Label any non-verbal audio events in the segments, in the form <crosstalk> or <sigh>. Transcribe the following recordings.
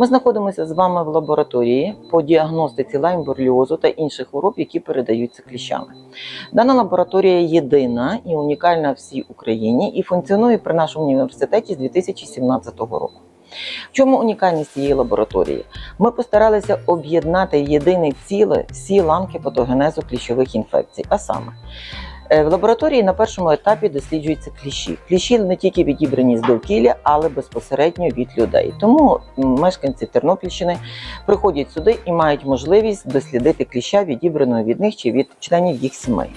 Ми знаходимося з вами в лабораторії по діагностиці лайм-бореліозу та інших хвороб, які передаються кліщами. Дана лабораторія єдина і унікальна в всій Україні і функціонує при нашому університеті з 2017 року. В чому унікальність цієї лабораторії? Ми постаралися об'єднати єдине ціле всі ланки патогенезу кліщових інфекцій, а саме. Е, В лабораторії на першому етапі досліджуються кліщі. Кліщі не тільки відібрані з довкілля, але безпосередньо від людей. Тому мешканці Тернопільщини приходять сюди і мають можливість дослідити кліща, відібраного від них чи від членів їх сімей.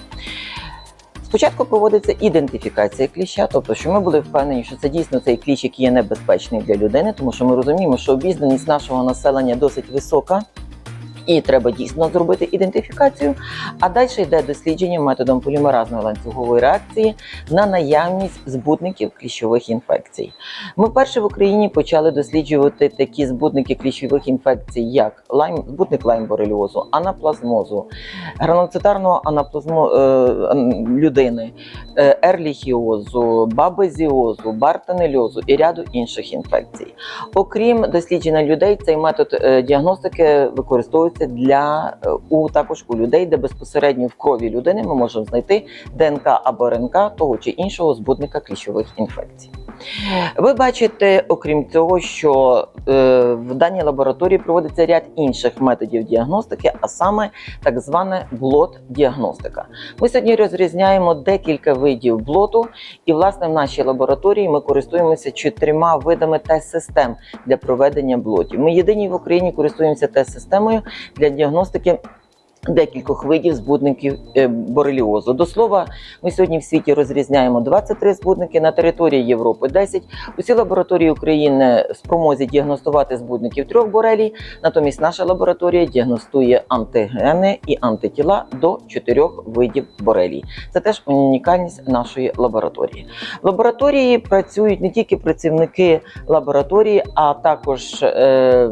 Спочатку проводиться ідентифікація кліща, тобто, що ми були впевнені, що це дійсно цей кліщ, який є небезпечний для людини, тому що ми розуміємо, що обізнаність нашого населення досить висока. І треба дійсно зробити ідентифікацію. А далі йде дослідження методом полімеразної ланцюгової реакції на наявність збутників кліщових інфекцій. Ми вперше в Україні почали досліджувати такі збутники кліщових інфекцій, як лайм, збутник лайм-бореліозу, анаплазмозу, граноцитарного анаплазму е, людини, е, ерліхіозу, бабезіозу, бартанельозу і ряду інших інфекцій. Окрім дослідження людей, цей метод е, діагностики використовується для е, у також у людей, де безпосередньо в крові людини ми можемо знайти ДНК або РНК того чи іншого збудника кліщових інфекцій. Ви бачите, окрім цього, що е, в даній лабораторії проводиться ряд інших методів діагностики, а саме так звана блот-діагностика. Ми сьогодні розрізняємо декілька видів блоту, і власне в нашій лабораторії ми користуємося чотирма видами тест-систем для проведення блотів. Ми єдині в Україні користуємося тест-системою для діагностики. Декількох видів збудників е, бореліозу. До слова, ми сьогодні в світі розрізняємо 23 збудники на території Європи 10. Усі лабораторії України спромозі діагностувати збудників трьох борелій. Натомість наша лабораторія діагностує антигени і антитіла до чотирьох видів борелій. Це теж унікальність нашої лабораторії. В лабораторії працюють не тільки працівники лабораторії, а також. Е,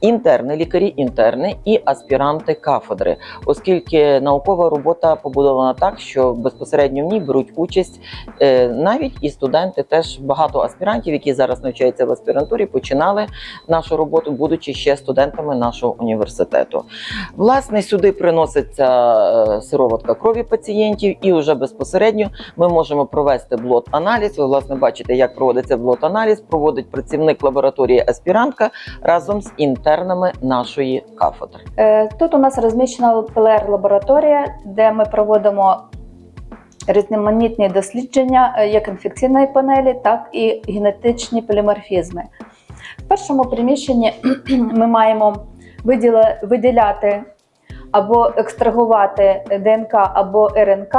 Інтерни, лікарі інтерни і аспіранти кафедри, оскільки наукова робота побудована так, що безпосередньо в ній беруть участь е, навіть і студенти. Теж багато аспірантів, які зараз навчаються в аспірантурі, починали нашу роботу, будучи ще студентами нашого університету. Власне, сюди приноситься е, сироватка крові пацієнтів, і вже безпосередньо ми можемо провести блот-аналіз. Ви власне бачите, як проводиться блот-аналіз. Проводить працівник лабораторії аспірантка разом з інтернами нашої кафедри. Е, Тут у нас розміщена ПЛР-лабораторія, де ми проводимо різноманітні дослідження е, як інфекційної панелі, так і генетичні поліморфізми. В першому приміщенні <clears throat> ми маємо виділяти або екстрагувати ДНК або РНК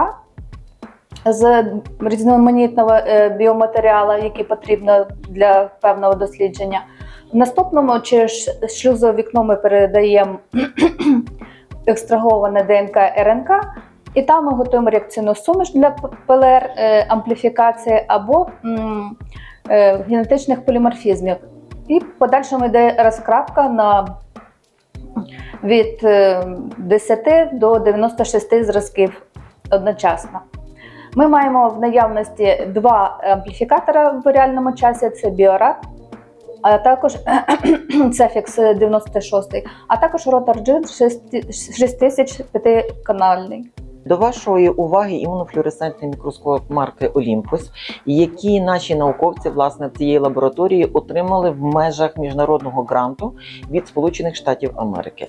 з різноманітного е, біоматеріалу, який потрібно для певного дослідження. Наступному через шлюзовікно ми передаємо <clears throat> екстраговане ДНК РНК, і там ми готуємо реакційну суміш для ПЛР е, ампліфікації або е, генетичних поліморфізмів. І подальшому йде розкратка на від е, 10 до 96 зразків одночасно. Ми маємо в наявності два ампліфікатора в реальному часі: це Біорат, а також <clears throat> Cefix 96, а також Rotor 6000 канальний. До вашої уваги імунофлюоресцентний мікроскоп марки Олімпус, які наші науковці власне в цієї лабораторії отримали в межах міжнародного гранту від Сполучених Штатів Америки.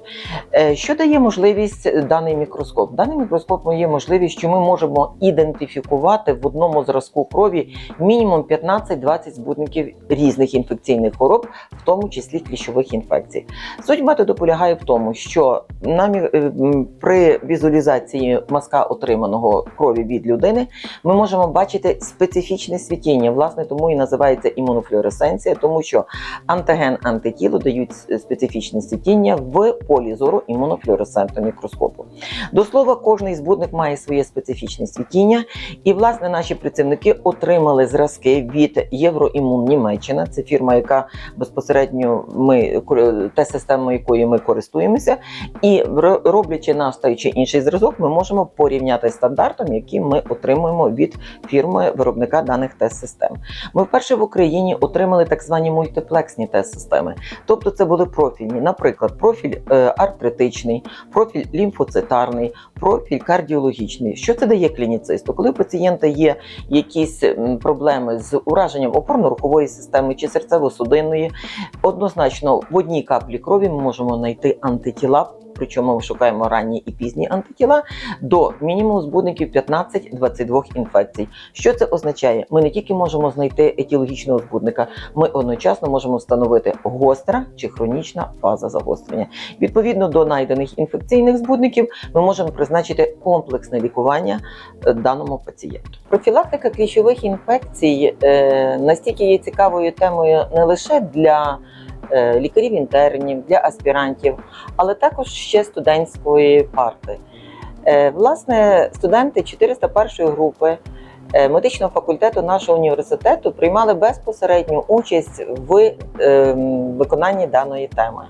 Е, Що дає можливість даний мікроскоп? Даний мікроскоп дає можливість, що ми можемо ідентифікувати в одному зразку крові мінімум 15-20 збутників різних інфекційних хвороб, в тому числі кліщових інфекцій. Суть методу полягає в тому, що нам е, при візуалізації мазка отриманого крові від людини ми можемо бачити специфічне світіння. Власне, тому і називається імунофлюоресценція, тому що антиген антитіло дають специфічне світіння в полі зору імунофлюоресцентного мікроскопу. До слова, кожний збудник має своє специфічне світіння, і власне наші працівники отримали зразки від Євроімун Німеччина. Це фірма, яка безпосередньо ми те системою якої ми користуємося, і роблячи наш той чи інший зразок, ми можемо порівняти стандартом, який ми отримуємо від фірми виробника даних тест-систем. Ми вперше в Україні отримали так звані мультиплексні тест-системи. Тобто це були профільні, наприклад, профіль е, артритичний, профіль лімфоцитарний, профіль кардіологічний. Що це дає клініцисту? Коли у пацієнта є якісь проблеми з ураженням опорно-рухової системи чи серцево-судинної, однозначно в одній каплі крові ми можемо знайти антитіла. Причому ми шукаємо ранні і пізні антитіла до мінімум збудників 15-22 інфекцій. Що це означає? Ми не тільки можемо знайти етіологічного збудника, ми одночасно можемо встановити гостра чи хронічна фаза загострення. Відповідно до знайдених інфекційних збудників, ми можемо призначити комплексне лікування е, даному пацієнту. Профілактика кліщових інфекцій е, настільки є цікавою темою не лише для е, лікарів інтернів, для аспірантів, але також ще студентської парти. Е, Власне, студенти 401 групи е, медичного факультету нашого університету приймали безпосередню участь в е, виконанні даної теми.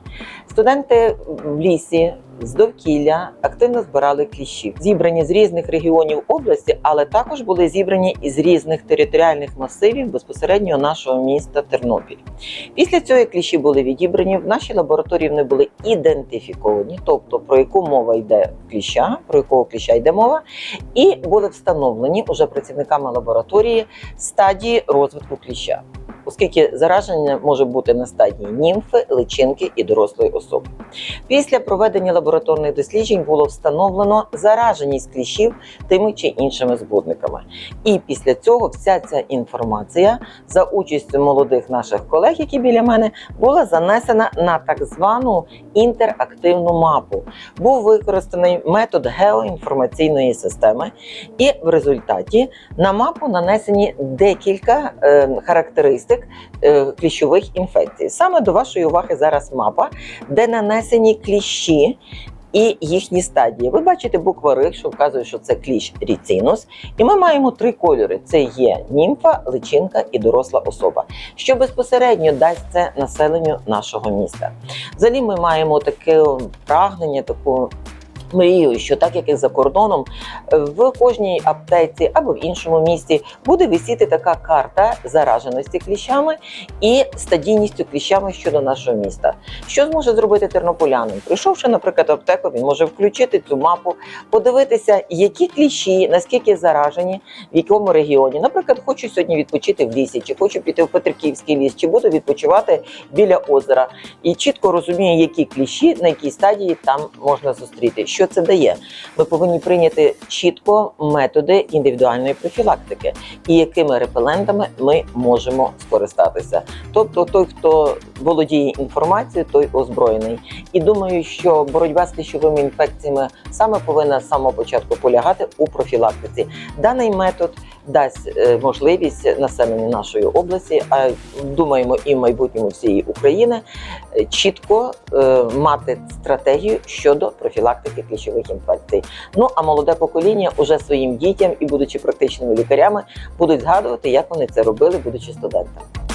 Студенти в лісі з довкілля активно збирали кліщів, зібрані з різних регіонів області, але також були зібрані із різних територіальних масивів безпосередньо нашого міста Тернопіль. Після цього кліщі були відібрані, в нашій лабораторії вони були ідентифіковані, тобто про яку мова йде кліща, про якого кліща йде мова, і були встановлені уже працівниками лабораторії стадії розвитку кліща. Оскільки зараження може бути на стадії німфи, личинки і дорослої особи. Після проведення лабораторних досліджень було встановлено зараженість кліщів тими чи іншими збудниками. І після цього вся ця інформація за участю молодих наших колег, які біля мене, була занесена на так звану інтерактивну мапу. Був використаний метод геоінформаційної системи, і в результаті на мапу нанесені декілька е, характеристик е, кліщових інфекцій. Саме до вашої уваги зараз мапа, де нанесені кліщі. І їхні стадії. Ви бачите буква Р, що вказує, що це кліщ ріцинус. І ми маємо три кольори: це є німфа, личинка і доросла особа, що безпосередньо дасть це населенню нашого міста. Взагалі, ми маємо таке прагнення, таку мрію, що так як і за кордоном, в кожній аптеці або в іншому місті буде висіти така карта зараженості кліщами і стадійністю кліщами щодо нашого міста. Що зможе зробити тернополянин? Прийшовши, наприклад, в аптеку, він може включити цю мапу, подивитися, які кліщі, наскільки заражені, в якому регіоні. Наприклад, хочу сьогодні відпочити в лісі, чи хочу піти в Петриківський ліс, чи буду відпочивати біля озера. І чітко розуміє, які кліщі, на якій стадії там можна зустріти. Що це дає? Ми повинні прийняти чітко методи індивідуальної профілактики і якими репелентами ми можемо скористатися. Тобто, той, хто володіє інформацією, той озброєний. І думаю, що боротьба з кліщовими інфекціями саме повинна з самого початку полягати у профілактиці. Даний метод дасть е, можливість населенню нашої області, а думаємо, і в майбутньому всієї України е, чітко е, мати стратегію щодо профілактики кліщових інфекцій. Ну а молоде покоління уже своїм дітям і будучи практичними лікарями будуть згадувати, як вони це робили, будучи студентами.